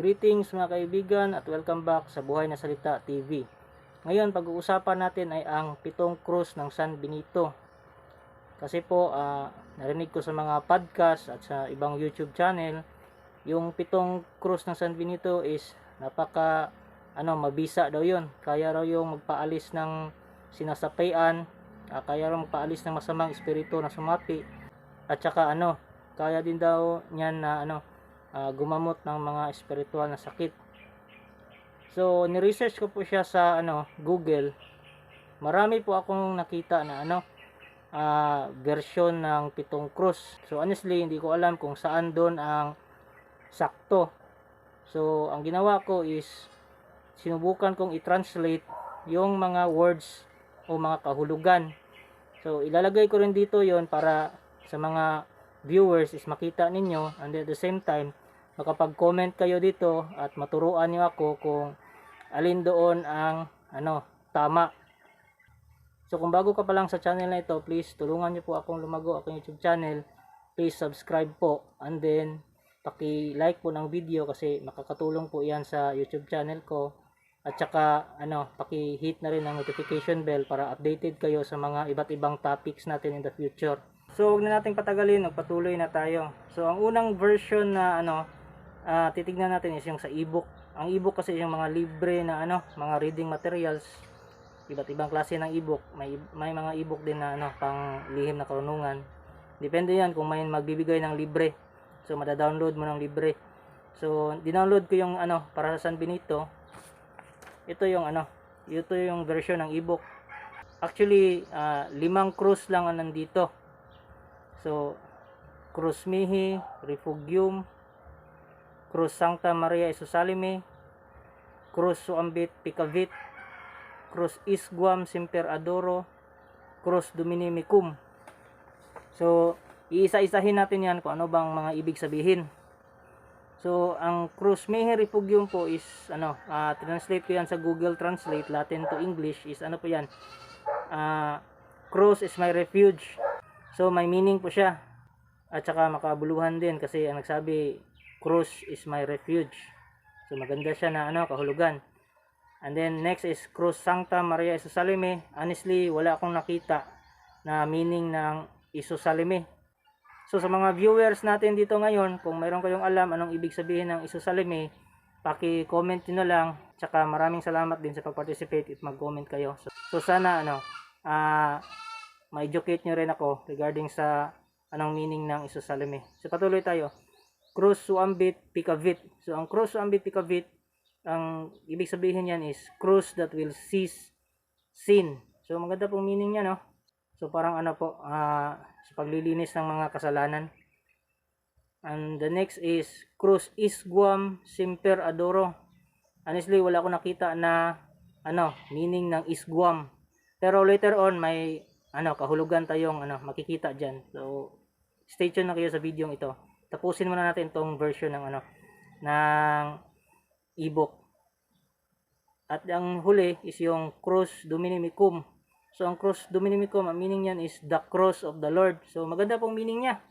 Greetings mga kaibigan at welcome back sa Buhay na Salita TV. Ngayon pag-uusapan natin ay ang pitong krus ng San Benito. Kasi po ah, narinig ko sa mga podcast at sa ibang YouTube channel, yung pitong krus ng San Benito is napaka ano mabisa daw yun. Kaya raw yung magpaalis ng sinasapayan, ah, kaya raw magpaalis ng masamang espiritu na sumapi at saka ano, kaya din daw niyan na ano ah, gumamot ng mga espiritual na sakit. So, ni-research ko po siya sa ano, Google. Marami po akong nakita na ano, ah, version ng pitong krus. So, honestly, hindi ko alam kung saan doon ang sakto. So, ang ginawa ko is sinubukan kong i-translate yung mga words o mga kahulugan. So, ilalagay ko rin dito yon para sa mga viewers is makita ninyo and at the same time makapag-comment kayo dito at maturuan niyo ako kung alin doon ang ano tama. So kung bago ka pa lang sa channel na ito, please tulungan niyo po akong lumago akong YouTube channel. Please subscribe po and then paki-like po ng video kasi makakatulong po 'yan sa YouTube channel ko. At saka ano, paki-hit na rin ang notification bell para updated kayo sa mga iba't ibang topics natin in the future. So, huwag na nating patagalin, magpatuloy na tayo. So, ang unang version na ano, ah, titignan natin is yung sa ebook. Ang ebook kasi yung mga libre na ano, mga reading materials. Iba't ibang klase ng ebook. May may mga ebook din na ano, pang lihim na karunungan. Depende 'yan kung may magbibigay ng libre. So, mada-download mo ng libre. So, dinownload ko yung ano para sa San Benito. Ito yung ano, ito yung version ng ebook. Actually, ah, limang cruise lang ang nandito. So, Cruz Mihi, Refugium, Cruz Santa Maria Isosalime, Cruz Suambit Picavit, Cruz Isguam Simper Adoro, Cruz Dominimicum. So, iisa-isahin natin yan kung ano bang mga ibig sabihin. So, ang Cruz Mihi Refugium po is, ano, ah, translate ko yan sa Google Translate, Latin to English, is ano po yan? Ah, Cruz is my refuge. So may meaning po siya. At saka makabuluhan din kasi ang nagsabi Cruz is my refuge. So maganda siya na ano kahulugan. And then next is Cruz Sancta Maria Isosalime. Honestly, wala akong nakita na meaning ng Isosalime. So sa mga viewers natin dito ngayon, kung mayroon kayong alam anong ibig sabihin ng Isosalime, paki-comment niyo lang. Tsaka maraming salamat din sa pag-participate at mag-comment kayo. So, so sana ano, ah ma-educate nyo rin ako regarding sa anong meaning ng isosalime. So patuloy tayo. Cruz suambit pikavit. So ang cruz suambit pikavit, ang ibig sabihin yan is cruz that will cease sin. So maganda pong meaning niya no. So parang ano po, ah, sa paglilinis ng mga kasalanan. And the next is cruz isguam simper adoro. Honestly, wala akong nakita na ano, meaning ng isguam. Pero later on may ano, kahulugan tayong ano, makikita diyan. So stay tuned na kayo sa video ito. Tapusin muna natin tong version ng ano ng ebook. At ang huli is yung Cruz Dominicum. So ang Cruz Dominicum, ang meaning niyan is the cross of the Lord. So maganda pong meaning niya.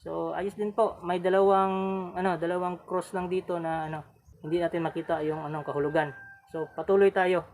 So ayos din po. May dalawang ano, dalawang cross lang dito na ano, hindi natin makita yung anong kahulugan. So patuloy tayo.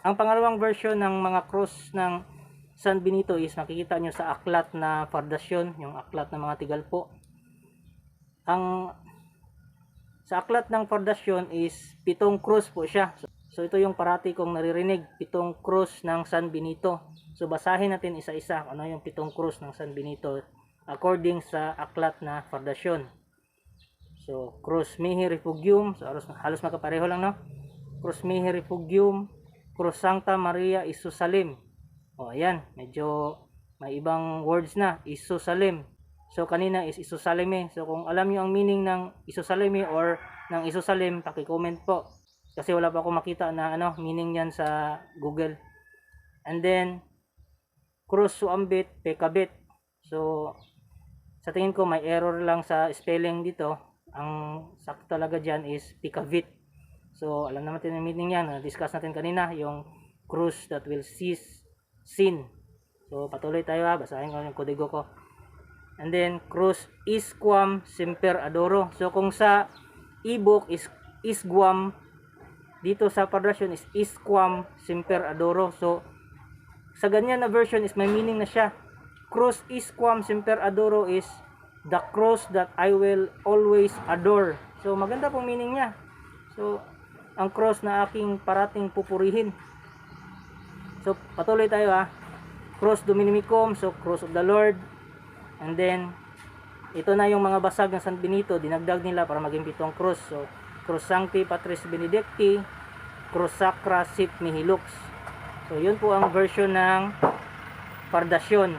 Ang pangalawang version ng mga cross ng San Benito is makikita nyo sa aklat na Fardasyon, yung aklat ng mga tigalpo. Ang sa aklat ng Fardasyon is pitong cross po siya. So, ito yung parati kong naririnig, pitong cross ng San Benito. So basahin natin isa-isa ano yung pitong cross ng San Benito according sa aklat na Fardasyon. So, Cruz Mihi Refugium, so halos, halos makapareho lang no. Cruz Mihi Refugium, Cruz Sancta Maria Isusalim. O ayan, medyo may ibang words na, Isusalim. So kanina is Isusalime. So kung alam niyo ang meaning ng Isusalime or ng Isusalim, paki-comment po. Kasi wala pa akong makita na ano, meaning niyan sa Google. And then Cruz Suambit Pekabit. So sa tingin ko may error lang sa spelling dito. Ang sakto talaga diyan is Pikavit. So, alam naman natin yung meaning yan. Na-discuss natin kanina, yung cruise that will cease sin. So, patuloy tayo ha. Basahin ko yung kodigo ko. And then, cruz isquam semper adoro. So, kung sa ebook is Isguam dito sa parasyon is Isquam Semper Adoro. So, sa ganyan na version is may meaning na siya. Cross Isquam Semper Adoro is the cross that I will always adore. So, maganda pong meaning niya. So, ang cross na aking parating pupurihin. So, patuloy tayo ha. Cross Dominicum, so cross of the Lord. And then, ito na yung mga basag ng San Benito, dinagdag nila para maging pitong cross. So, Cross Sancti Patris Benedicti, Cross Sacra Sit Nihilux. So, yun po ang version ng Pardasyon.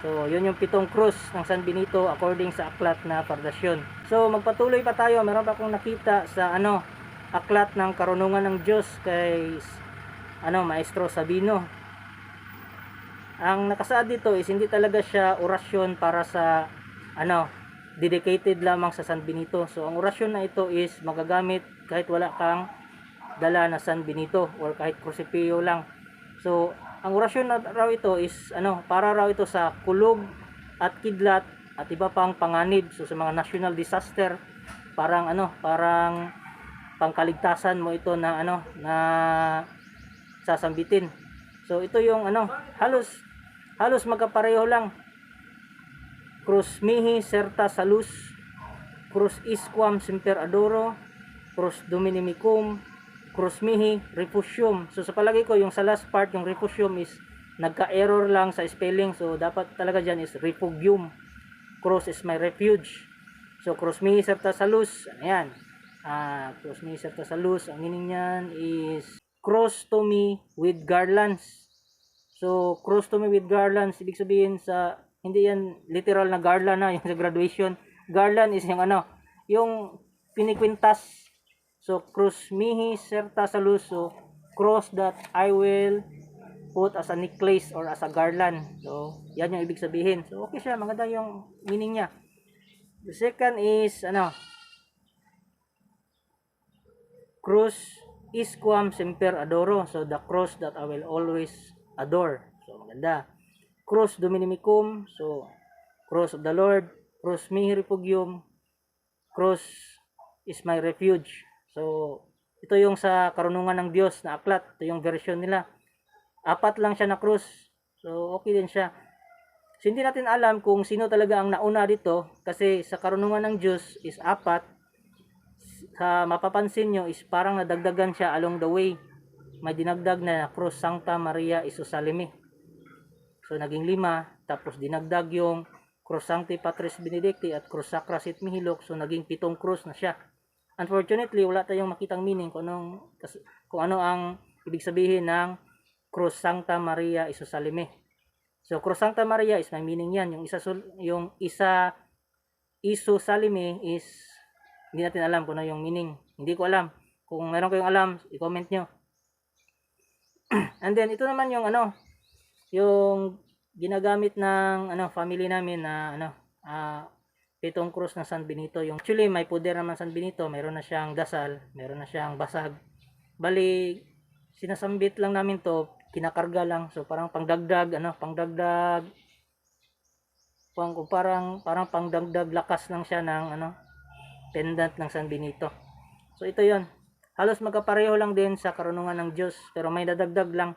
So, yun yung pitong cross ng San Benito according sa aklat na Pardasyon. So, magpatuloy pa tayo. Meron pa akong nakita sa ano, aklat ng karunungan ng Diyos kay ano, Maestro Sabino. Ang nakasaad dito is hindi talaga siya orasyon para sa ano, dedicated lamang sa San Benito. So ang orasyon na ito is magagamit kahit wala kang dala na San Benito or kahit krusipio lang. So ang orasyon na raw ito is ano, para raw ito sa kulog at kidlat at iba pang panganib. So sa mga national disaster, parang ano, parang pangkaligtasan mo ito na ano, na sasambitin. So ito yung ano, halos halos magkapareho lang Cruz mihi serta salus, Cruz isquam semper adoro, Cruz dominimicum, Cruz mihi refusium. So sa palagi ko yung sa last part yung refusium is nagka-error lang sa spelling. So dapat talaga diyan is refugium. Cruz is my refuge. So Cruz mihi serta salus, ayan. Ah, Cruz mihi serta salus, ang meaning niyan is cross to me with garlands. So, cross to me with garlands, ibig sabihin sa hindi yan literal na garland na yung sa graduation. Garland is yung ano, yung pinikwintas. So cross mihi serta salus. So cross that I will put as a necklace or as a garland. So yan yung ibig sabihin. So okay siya, maganda yung meaning niya. The second is ano, cross isquam semper adoro. So the cross that I will always adore. So maganda. Cross dominicum so cross of the lord. Cross mihi refugium cross is my refuge. So ito yung sa karunungan ng Diyos na aklat. Ito yung version nila. Apat lang siya na cross. So okay din siya. So, hindi natin alam kung sino talaga ang nauna dito kasi sa karunungan ng Diyos is apat sa mapapansin nyo is parang nadagdagan siya along the way may dinagdag na cross Santa Maria Isosalime So naging lima, tapos dinagdag yung Cross Sancti Patris Benedicti at Cross Sacra Sit Mihilok, so naging pitong cross na siya. Unfortunately, wala tayong makitang meaning kung, anong, kung ano ang ibig sabihin ng Cross Sancta Maria Isosalime. So Cross Sancta Maria is may meaning yan. Yung isa, yung isa Isosalime is hindi natin alam kung ano yung meaning. Hindi ko alam. Kung meron kayong alam, i-comment nyo. And then, ito naman yung ano, yung ginagamit ng ano family namin na ano uh, pitong cross ng San Benito. Yung actually may puder naman San Benito. Meron na siyang dasal. Meron na siyang basag. Bali sinasambit lang namin to. Kinakarga lang. So parang pangdagdag ano pangdagdag. Pang parang parang pangdagdag lakas lang siya ng ano pendant ng San Benito so ito yon halos magkapareho lang din sa karunungan ng Diyos pero may dadagdag lang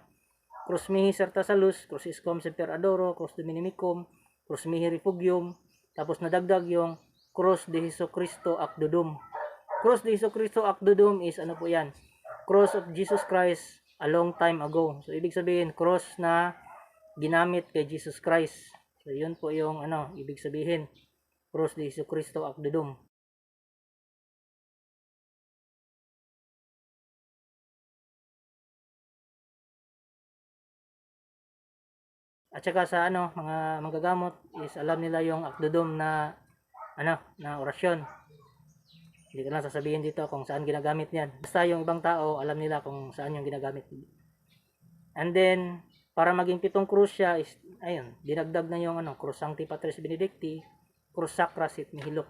Cruz mihi serta salus, Cruz iscom semper adoro, Cruz dominicum, Cruz mihi refugium, tapos nadagdag yung Cross de Jesu Cristo ac dudum. Cross de Jesu Cristo ac dudum is ano po yan? Cross of Jesus Christ a long time ago. So ibig sabihin cross na ginamit kay Jesus Christ. So yun po yung ano, ibig sabihin. Cross de Jesu Cristo ac dudum. At saka sa ano, mga manggagamot is alam nila yung akdodom na ano, na orasyon. Hindi ko lang sasabihin dito kung saan ginagamit niyan. Basta yung ibang tao, alam nila kung saan yung ginagamit. And then, para maging pitong krus siya is, ayun, dinagdag na yung ano, Cruz Sancti Patris Benedicti, Cruz Sacra Sit Nihilux.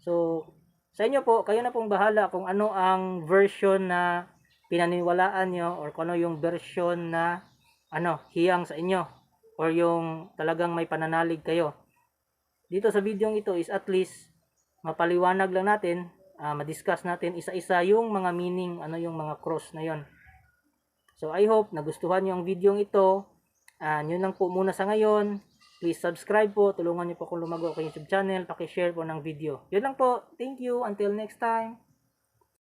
So, sa inyo po, kayo na pong bahala kung ano ang version na pinaniwalaan nyo or kung ano yung version na ano, hiyang sa inyo or yung talagang may pananalig kayo. Dito sa video ito is at least mapaliwanag lang natin ah, ma-discuss natin isa-isa yung mga meaning, ano yung mga cross na yon. So I hope nagustuhan niyo ang video ito. Ah, yun lang po muna sa ngayon. Please subscribe po. Tulungan niyo po akong lumago sa YouTube channel. Paki-share po ng video. Yun lang po. Thank you. Until next time.